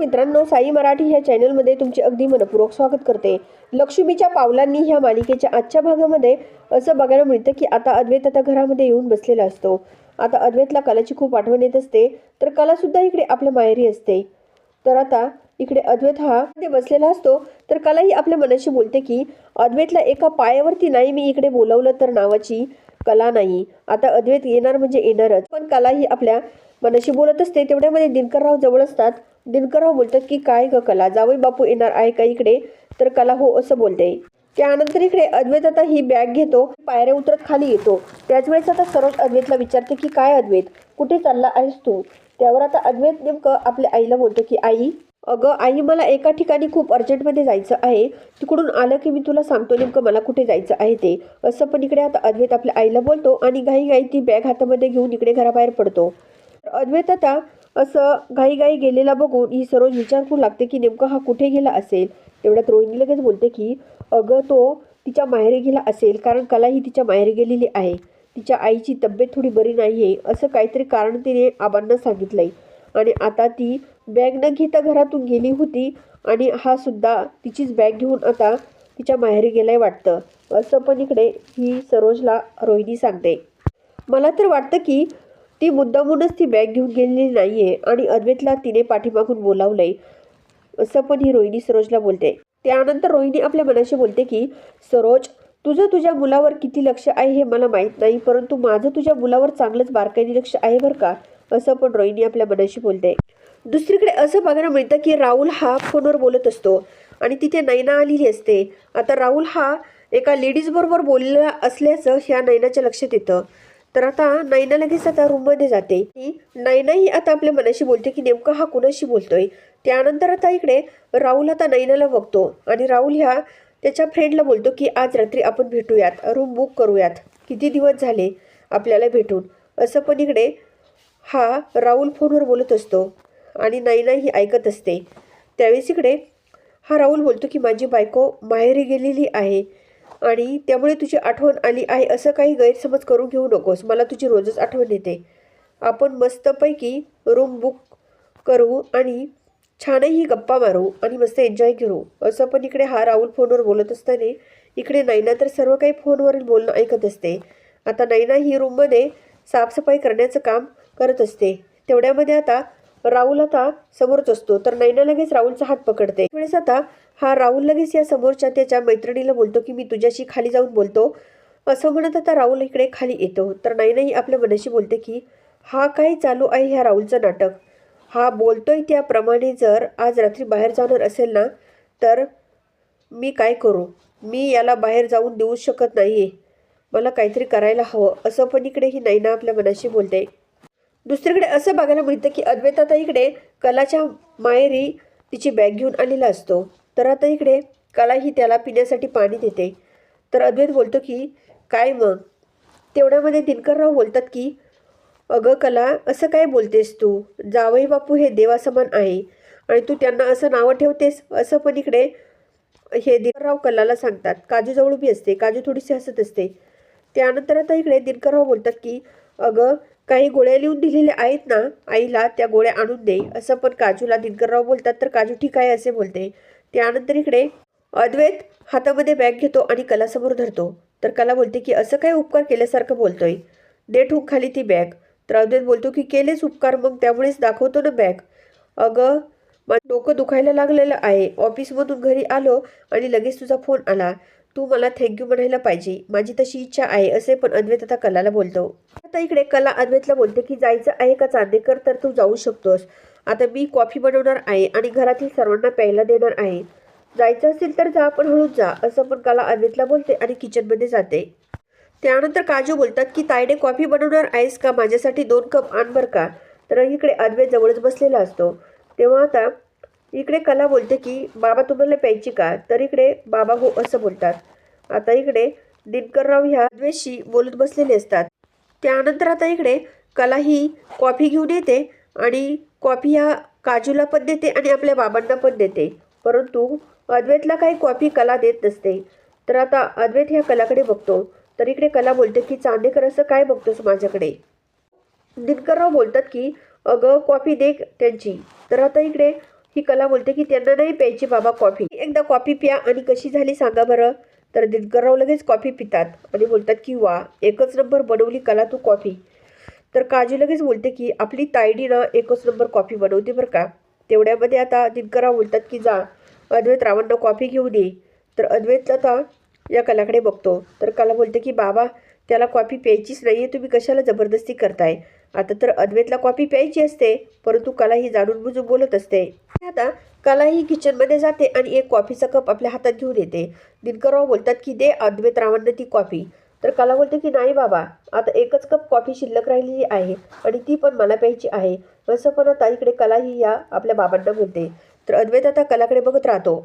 मित्रांनो साई मराठी ह्या चॅनलमध्ये तुमचे अगदी मनपूर्वक स्वागत करते. लक्ष्मीच्या पावलांनी ह्या मालिकेच्या आजच्या भागामध्ये असं बघायला मिळतं की आता अद्वैत आता घरामध्ये येऊन बसलेला असतो. आता अद्वैतला कलाची खूप आठवण येत असते तर कलासुद्धा इकडे आपल्या माहेरी असते. तर आता इकडे अद्वैत हा बसलेला असतो तर कला ही आपल्या मनाशी बोलते की अद्वैतला एका पायावरती नाही मी इकडे बोलवलं तर नावाची कला नाही. आता अद्वैत येणार म्हणजे येणारच. पण कला ही आपल्या मनाशी बोलत असते तेवढ्यामध्ये दिनकरराव जवळ असतात. दिनकरराव बोलतात की काय ग कला? जावई बापू येणार आहे का इकडे? तर कला हो असं बोलते. त्यानंतर इकडे अद्वैत आता ही बॅग घेतो पायऱ्या उतरत खाली येतो. त्याच वेळेस आता सरोज अद्वैतला विचारते की काय अद्वैत? कुठे चालला आहेस तू? त्यावर आता अद्वैत नेमकं आपल्या आईला बोलतो की आई अगं आई मला एका ठिकाणी खूप अर्जंटमध्ये जायचं आहे. तिकडून आलं की मी तुला सांगतो नेमकं मला कुठे जायचं आहे ते. असं पण इकडे आता अद्वैत आपल्या आईला बोलतो आणि घाई घाई ती बॅग हातामध्ये घेऊन इकडे घराबाहेर पडतो. अद्वैत आता असं घाईघाई गेलेला बघून ही सरोज विचार करू लागते की नेमकं हा कुठे गेला असेल? तेवढ्यात रोहिणी लगेच बोलते की अगं तो तिच्या माहेरी गेला असेल कारण कला ही तिच्या माहेरी गेलेली आहे. तिच्या आईची तब्येत थोडी बरी नाही आहे असं काहीतरी कारण तिने आबांना सांगितलंय. आणि आता ती बॅग न घेता घरातून गेली होती आणि हा सुद्धा तिचीच बॅग घेऊन आता तिच्या माहेरी गेलाय वाटतं. असं पण इकडे ही सरोजला रोहिणी सांगते. मला तर वाटतं की ती मुद्दामूनच ती बॅग घेऊन गेलेली नाही आहे आणि अद्वैतला तिने पाठीमागून बोलावलंय. असं पण ही रोहिणी सरोजला बोलते. त्यानंतर रोहिणी आपल्या मनाशी बोलते की सरोज तुझं तुझ्या मुलावर किती लक्ष आहे हे मला माहीत नाही परंतु माझं तुझ्या मुलावर चांगलंच बारकाईने लक्ष आहे बरं का? असं पण रोहिणी आपल्या मनाशी बोलते. दुसरीकडे असं बघायला मिळतं की राहुल हा फोनवर बोलत असतो आणि तिथे नैना आलेली असते. आता राहुल हा एका लेडीजबरोबर बोललेला असल्याचं ह्या नैनाच्या लक्षात येतं. तर आता नैना लगेच आता रूममध्ये जाते. ती नैनाही आता आपल्या मनाशी बोलते की नेमका हा कुणाशी बोलतोय? त्यानंतर आता इकडे राहुल आता नैनाला बघतो आणि राहुल ह्या त्याच्या फ्रेंडला बोलतो की आज रात्री आपण भेटूयात रूम बुक करूयात. किती दिवस झाले आपल्याला भेटून? असं पण इकडे हा राहुल फोनवर बोलत असतो आणि नैना ही ऐकत असते. त्यावेळेस इकडे हा राहुल बोलतो की माझी बायको माहेरी गेलेली आहे. आणि त्यामुळे तुझी आठवण आली आहे असं काही गैरसमज करून घेऊ नकोस. मला तुझी रोजच आठवण येते. आपण मस्तपैकी रूम बुक करू आणि छानही गप्पा मारू आणि मस्त एन्जॉय करू. असं पण इकडे हा राहुल फोनवर बोलत असताना इकडे नैना तर सर्व काही फोनवरील बोलणं ऐकत असते. आता नैना ही रूममध्ये साफसफाई करण्याचं काम करत असते. तेवढ्यामध्ये आता राहुल आता समोरच असतो. तर नैना लगेच राहुलचा हात पकडते. वेळेस आता हा राहुल लगेच या समोरच्या त्याच्या मैत्रिणीला बोलतो की मी तुझ्याशी खाली जाऊन बोलतो. असं म्हणत आता राहुल इकडे खाली येतो. तर नैनाही आपल्या मनाशी बोलते की हा काय चालू आहे ह्या राहुलचं नाटक? हा बोलतोय त्याप्रमाणे जर आज रात्री बाहेर जाणार असेल ना तर मी काय करू? मी याला बाहेर जाऊन देऊ शकत नाही आहे मला काहीतरी करायला हवं. असं पण इकडे ही नैना आपल्या मनाशी बोलते. दुसरीकडे असं बघायला मिळतं की अद्वैत आता इकडे कलाच्या माहेरी तिची बॅग घेऊन आलेला असतो. तर आता इकडे कला ही त्याला पिण्यासाठी पाणी देते. तर अद्वैत बोलतो की काय मग? तेवढ्यामध्ये दिनकरराव बोलतात की अगं कला असं काय बोलतेस तू? जावई बापू हे देवासमान आहे आणि तू त्यांना असं नावं ठेवतेस असं पण इकडे हे दिनकरराव कलाला सांगतात. काजूजवळ उभी असते काजू थोडीशी हसत असते. त्यानंतर आता इकडे दिनकरराव बोलतात की अगं काही गोळ्या लिहून दिलेल्या आहेत ना आईला त्या गोळ्या आणून दे. असं पण काजूला दिनकरराव बोलतात तर काजू ठीक आहे असे बोलते. त्यानंतर इकडे अद्वैत हातामध्ये बॅग घेतो आणि कलासमोर धरतो. तर कला बोलते की असं काय उपकार केल्यासारखं बोलतोय? दे ठोक खाली ती बॅग. तर अद्वैत बोलतो की केलेच उपकार मग त्यामुळेच दाखवतो ना बॅग. अगं माझं डोकं दुखायला लागलेलं आहे. ऑफिसमधून घरी आलो आणि लगेच तुझा फोन आला. तू मला थँक्यू म्हणायला पाहिजे. माझी तशी इच्छा आहे असे पण अद्वैत आता कलाला बोलतो. आता इकडे कला अद्वैतला बोलते की जायचं आहे का चांदेकर? तर तू जाऊ शकतोस. आता मी कॉफी बनवणार आहे आणि घरातील सर्वांना प्यायला देणार आहे. जायचं असेल तर जा पण हळूच जा असं पण कला अद्वैतला बोलते आणि किचनमध्ये जाते. त्यानंतर काजू बोलतात की तायडे कॉफी बनवणार आहेस का? माझ्यासाठी दोन कप आण बर का. तर इकडे अद्वैत जवळच बसलेला असतो. तेव्हा आता इकडे कला बोलते की बाबा तुम्हाला प्यायची का? तर इकडे बाबा हो असं बोलतात. आता इकडे दिनकरराव ह्या द्वेषी बोलत बसलेले असतात. त्यानंतर आता इकडे कला ही कॉफी घेऊन येते आणि कॉफी ह्या काजूला पण देते आणि आपल्या बाबांना पण देते. परंतु अद्वैतला काही कॉफी कला देत नसते. तर आता अद्वैत ह्या कलाकडे बघतो. तर इकडे कला बोलते की चांदेकर असं काय बघतोस माझ्याकडे? दिनकरराव बोलतात की अगं कॉफी दे त्यांची. तर आता इकडे ही कला बोलते की त्यांना नाही प्यायची बाबा कॉफी. एकदा कॉफी प्या आणि कशी झाली सांगा बरं. तर दिनकरराव लगेच कॉफी पितात आणि बोलतात की वा एकच नंबर बनवली कला तू कॉफी. तर काजू लगेच बोलते की आपली तायडी ना एकच नंबर कॉफी बनवते बरं का. तेवढ्यामध्ये आता दिनकरराव बोलतात की जा अद्वैत रावांना कॉफी घेऊन ये. तर अद्वैत आता या कलाकडे बघतो. तर कला बोलते की बाबा त्याला कॉफी प्यायचीच नाही आहे तुम्ही कशाला जबरदस्ती करताय? आता तर अद्वैतला कॉफी प्यायची असते परंतु कला ही जाणून बुजून बोलत असते. आता कला ही किचनमध्ये जाते आणि एक कॉफीचा कप आपल्या हातात घेऊन येते. दिनकरराव बोलतात की दे अद्वैत रावांना ती कॉफी तर कला बोलते की नाही बाबा आता एकच कप कॉफी शिल्लक राहिलेली आहे आणि ती पण मला प्यायची आहे. असं पण आता इकडे कलाही या आपल्या बाबांना बोलते. तर अद्वैत आता कलाकडे बघत राहतो.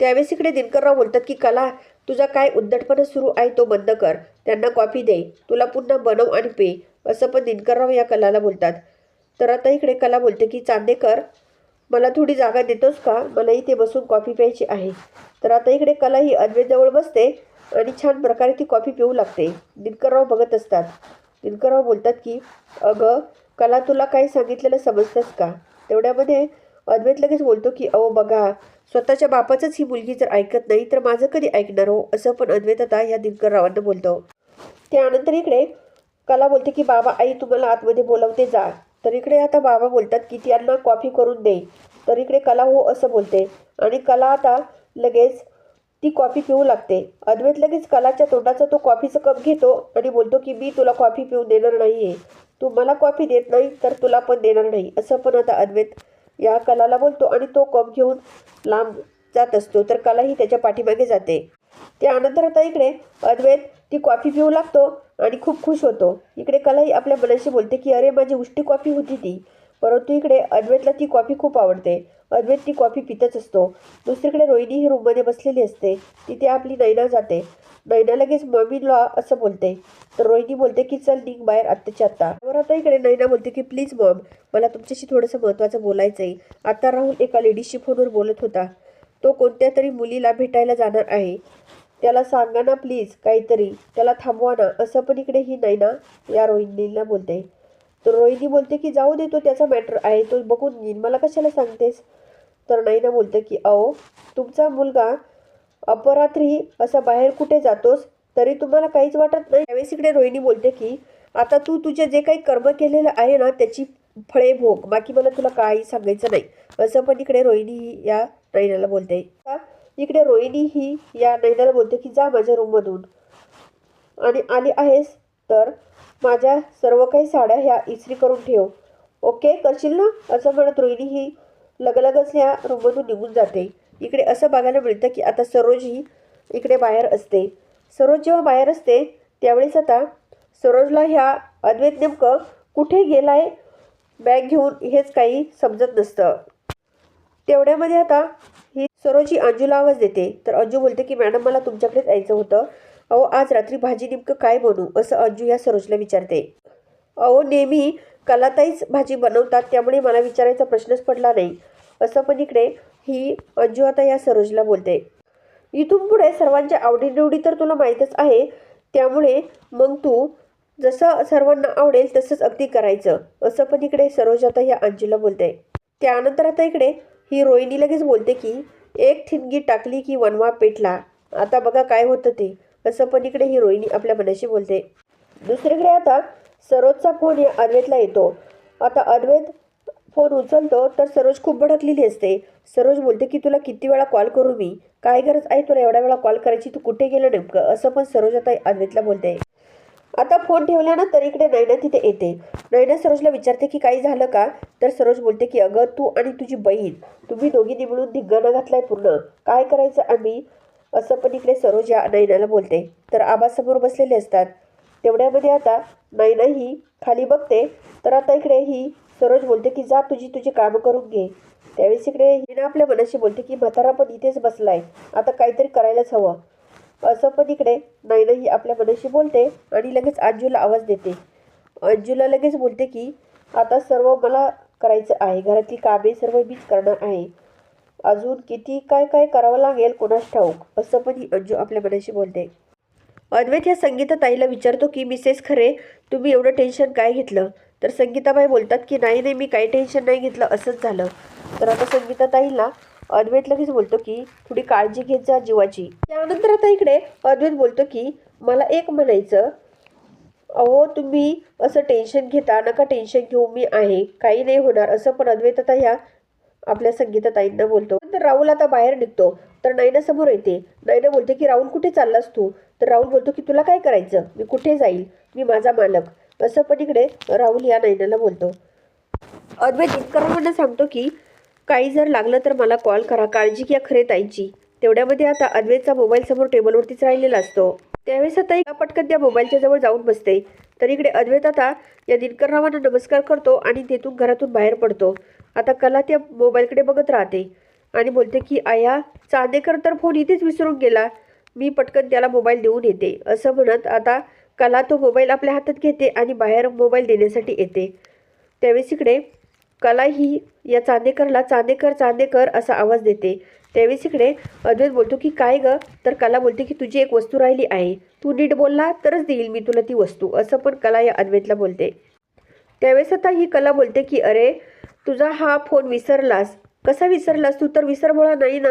त्यावेळेस इकडे दिनकरराव बोलतात की कला तुझा काय उद्धटपणा सुरू आहे तो बंद कर. त्यांना कॉफी दे. तुला पुन्हा बनव आणि पे. असं पण दिनकरराव या कलाला बोलतात. तर आता इकडे कला बोलते की चांदेकर मला थोडी जागा देतोस का? मला इथे बसून कॉफी प्यायची आहे. तर आता इकडे कला ही अद्वेजवळ बसते आणि छान प्रकारे ती कॉफी पिऊ लागते. दिनकरराव बघत असतात. दिनकरराव बोलतात की अगं कला तुला काही सांगितलेलं समजतंस का? तेवढ्यामध्ये अद्वैत लगेच बोलतो की अहो बघा स्वतःच्या बापाचंच ही मुलगी जर ऐकत नाही तर माझं कधी ऐकणार हो? असं पण अद्वैत आता या दिनकररावांना बोलतो. त्यानंतर इकडे कला बोलते की बाबा आई तुम्हाला आतमध्ये बोलवते जा. तर इकडे आता बाबा बोलतात की त्यांना कॉफी करून दे. तर इकडे कला हो असं बोलते. आणि कला आता लगेच ती कॉफी पिऊ लागते. अद्वैत लगेच कलाच्या तोंडाचा तो कॉफीचा कप घेतो आणि बोलतो की मी तुला कॉफी पिऊ देणार नाही आहे तू मला कॉफी देत नाही तर तुला पण देणार नाही. असं पण आता अद्वैत या कलाला बोलतो आणि तो कप घेऊन लांब जात असतो. तर कला ही त्याच्या पाठीमागे जाते. त्यानंतर आता इकडे अद्वैत ती कॉफी पिऊ लागतो. आणि खूप खुश होतो. इकडे कलाही आपल्या मनाशी बोलते की अरे माझी उष्टी कॉफी होती ती. परंतु इकडे अद्वैतला ती कॉफी खूप आवडते. अद्वैत ती कॉफी पितच असतो. दुसरीकडे रोहिणी ही रूममध्ये बसलेली असते. तिथे आपली नैना जाते. नैना लगेच मम्मी लॉ असं बोलते. तर रोहिणी बोलते की चल निघ बाहेर आत्ताच्या आत्ता. बरं आता इकडे नैना बोलते की प्लीज मॉम मला तुमच्याशी थोडंसं महत्त्वाचं बोलायचं आहे आता राहुल एका लेडीजशी फोनवर बोलत होता. तो कोणत्या तरी मुलीला भेटायला जाणार आहे. त्याला सांगा ना प्लीज काहीतरी. त्याला थांबवा ना. असं पण इकडे ही नैना या रोहिणीला बोलते. तर रोहिणी बोलते की जाऊ दे तो त्याचा मॅटर आहे. तो बघून घेईन. मला कशाला सांगतेस? तर नैना बोलते की अहो तुमचा मुलगा अपरात्री असा बाहेर कुठे जातोस? तरी तुम्हाला काहीच वाटत नाही. त्यावेळेस इकडे रोहिणी बोलते की आता तू तुझे जे काही कर्म केलेलं आहे ना त्याची फळे भोग. बाकी मला तुला काही सांगायचं नाही. असं पण इकडे रोहिणी ही या नाईनाला बोलते. आता इकडे रोहिणी ही या नैनाला बोलते की जा माझ्या रूममधून आणि आली आहेस तर माझ्या सर्व काही साड्या ह्या इस्त्री करून ठेव. ओके करशील ना? असं म्हणत रोहिणी ही लगलगच ह्या रूममधून निघून जाते. इकडे असं बघायला मिळतं की आता सरोज ही इकडे बाहेर असते. सरोज जेव्हा बाहेर असते त्यावेळेस आता सरोजला ह्या अद्वैत नेमकं कुठे गेलाय बॅग घेऊन हेच काही समजत नसतं. तेवढ्यामध्ये आता सरोजी अंजूला आवाज देते. तर अंजू बोलते की मॅडम मला तुमच्याकडेच यायचं होतं. अहो आज रात्री भाजी नेमकं काय बनू? असं अंजू या सरोजला विचारते. अहो नेहमी कलाताईच भाजी बनवतात त्यामुळे मला विचारायचा प्रश्नच पडला नाही. असं पण इकडे ही अंजू आता या सरोजला बोलते. इथून पुढे सर्वांच्या आवडीनिवडी तर तुला माहीतच आहे. त्यामुळे मग तू जसं सर्वांना आवडेल तसंच अगदी करायचं. असं पण इकडे सरोज आता या अंजूला बोलते. त्यानंतर आता इकडे ही रोहिणी लगेच बोलते की एक ठिणगी टाकली की वनवा पेटला. आता बघा काय होतं ते. असं पण इकडे ही रोहिणी आपल्या मनाशी बोलते. दुसरीकडे आता सरोजचा फोन या अद्वैतला येतो. आता अद्वैत फोन उचलतो तर सरोज खूप भडकलेली असते. सरोज बोलते की तुला किती वेळा कॉल करू मी? काय गरज आहे तुला एवढ्या वेळा कॉल करायची? तू कुठे गेलं नेमकं? असं पण सरोज आता अद्वैतला बोलते. आता फोन ठेवल्यानंतर इकडे नैना तिथे येते. नैना सरोजला विचारते की काही झालं का? तर सरोज बोलते की अगं तू आणि तुझी बहीण तुम्ही दोघींनी मिळून धिंगाणा घातलाय पूर्ण. काय करायचं आम्ही? असं पण इकडे सरोज या नैनाला बोलते. तर आबासमोर बसलेले असतात. तेवढ्यामध्ये आता नैना ही खाली बघते. तर आता इकडे ही सरोज बोलते की जा तुझी तुझी कामं करून घे. त्यावेळेस इकडे हिना आपल्या मनाशी बोलते की म्हातारा पण इथेच बसलाय. आता काहीतरी करायलाच हवं. असं पण इकडे नैना ही आपल्या मनाशी बोलते आणि लगेच अंजूला आवाज देते. अंजूला लगेच बोलते की आता सर्व मला करायचं आहे. घरातली कामे सर्व मीच करणार आहे. अजून किती काय काय करावं लागेल कोणास ठाऊक? असं पण ही अंजू आपल्या मनाशी बोलते. अद्वैत या संगीता ताईला विचारतो की मिसेस खरे तुम्ही एवढं टेन्शन काय घेतलं? तर संगीताबाई बोलतात की नाही नाही मी काही टेन्शन नाही घेतलं. असंच झालं. तर आता संगीताताईला अद्वैत लगेच बोलतो की थोडी काळजी घेत जा जीवाची. त्यानंतर आता इकडे अद्वैत बोलतो की मला एक म्हणायचं अहो तुम्ही असं टेन्शन घेता नका टेन्शन घेऊ मी आहे काही नाही होणार असं पण अद्वैत आता ह्या आपल्या संगीताताईंना बोलतो. तर राहुल आता बाहेर निघतो. तर नैना समोर येते. नैना बोलते की राहुल कुठे चाललास तू? तर राहुल बोलतो की तुला काय करायचं? मी कुठे जाईल? मी माझा मालक. असं पण इकडे राहुल या नैनाला बोलतो. अद्वैत इतकरांना सांगतो की काही जर लागलं तर मला कॉल करा. काळजी घ्या खरे ताईची. तेवढ्यामध्ये आता अद्वैतचा मोबाईल समोर टेबलवरतीच राहिलेला असतो. त्यावेळेस आता एका पटकन त्या मोबाईलच्या जवळ जाऊन बसते. तर इकडे अद्वैत आता या दिनकररावांना नमस्कार करतो आणि तेथून घरातून बाहेर पडतो. आता कला त्या मोबाईलकडे बघत राहते. आणि बोलते की आया चांदेकर तर फोन इथेच विसरून गेला. मी पटकन त्याला मोबाईल देऊन येते. असं म्हणत आता कला तो मोबाईल आपल्या हातात घेते आणि बाहेर मोबाईल देण्यासाठी येते. त्यावेळेस इकडे कला ही या चांदेकरला चांदेकर चांदेकर असा आवाज देते. त्यावेळेस इकडे अद्वैत बोलतो की काय ग? तर कला बोलते की तुझी एक वस्तू राहिली आहे. तू नीट बोलला तरच देईल मी तुला ती वस्तू. असं पण कला या अद्वैतला बोलते. त्यावेळेस आता ही कला बोलते की अरे तुझा हा फोन विसरलास. कसा विसरलास? तू तर विसरभोळा नाही ना?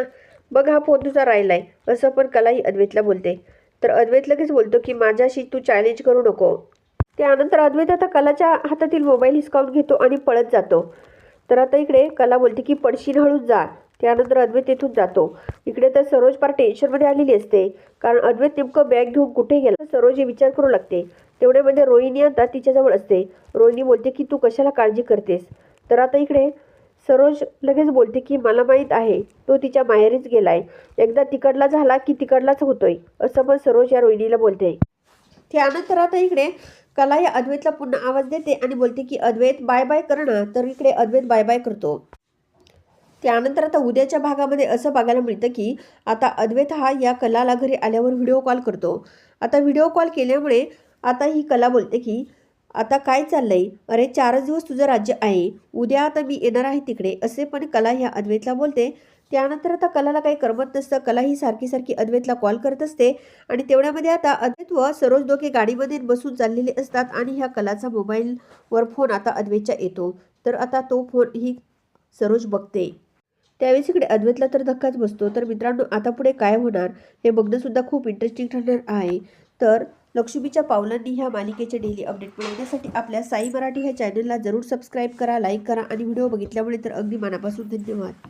बघ हा फोन तुझा राहिलाय. असं पण कला ही अद्वैतला बोलते. तर अद्वैत लगेच बोलतो की माझ्याशी तू चॅलेंज करू नको. त्यानंतर अद्वैत आता कलाच्या हातातील मोबाईल हिसकावून घेतो आणि पळत जातो. तर आता इकडे कला बोलते की पडशील हळूच जा. त्यानंतर अद्वैत तेथून जातो. इकडे तर सरोज फार टेन्शनमध्ये आलेली असते. कारण अद्वैत नेमकं बॅग घेऊन कुठे गेला? सरोज हे विचार करू लागते. तेवढ्यामध्ये म्हणजे रोहिणी आता तिच्याजवळ असते. रोहिणी बोलते की तू कशाला काळजी करतेस? तर आता इकडे सरोज लगेच बोलते की मला माहीत आहे तो तिच्या माहेरीच गेलाय. एकदा तिकडला झाला की तिकडलाच होतोय असं पण सरोज या रोहिणीला बोलते. त्यानंतर आता इकडे कला या अद्वैतला पुन्हा आवाज देते आणि बोलते की अद्वैत बाय बाय करणं. तर इकडे अद्वैत बाय बाय करतो. त्यानंतर आता उद्याच्या भागामध्ये असं बघायला मिळतं की आता अद्वैत हा या कलाला घरी आल्यावर व्हिडिओ कॉल करतो. आता व्हिडिओ कॉल केल्यामुळे आता ही कला बोलते की आता काय चाललंय? अरे चारच दिवस तुझं राज्य आहे. उद्या आता मी येणार आहे तिकडे. असे पण कला ह्या अद्वैतला बोलते. त्यानंतर आता कलाला काही करमत नसतं. कला ही सारखी सारखी अद्वैतला कॉल करत असते. आणि तेवढ्यामध्ये आता अद्वैत व सरोज दोघे गाडीमध्ये बसून चाललेले असतात आणि ह्या कलाचा मोबाईलवर फोन आता अद्वैतच्या येतो. तर आता तो फोन ही सरोज बघते. त्यावेळेस इकडे अद्वैतला तर धक्काच बसतो. तर मित्रांनो आता पुढे काय होणार? हे बघणंसुद्धा खूप इंटरेस्टिंग ठरणार आहे. तर लक्ष्मीच्या पावलांनी ह्या मालिकेचे डेली अपडेट मिळवण्यासाठी आपल्या साई मराठी ह्या चॅनलला जरूर सबस्क्राईब करा लाईक करा आणि व्हिडिओ बघितल्यामुळे तर अगदी मनापासून धन्यवाद.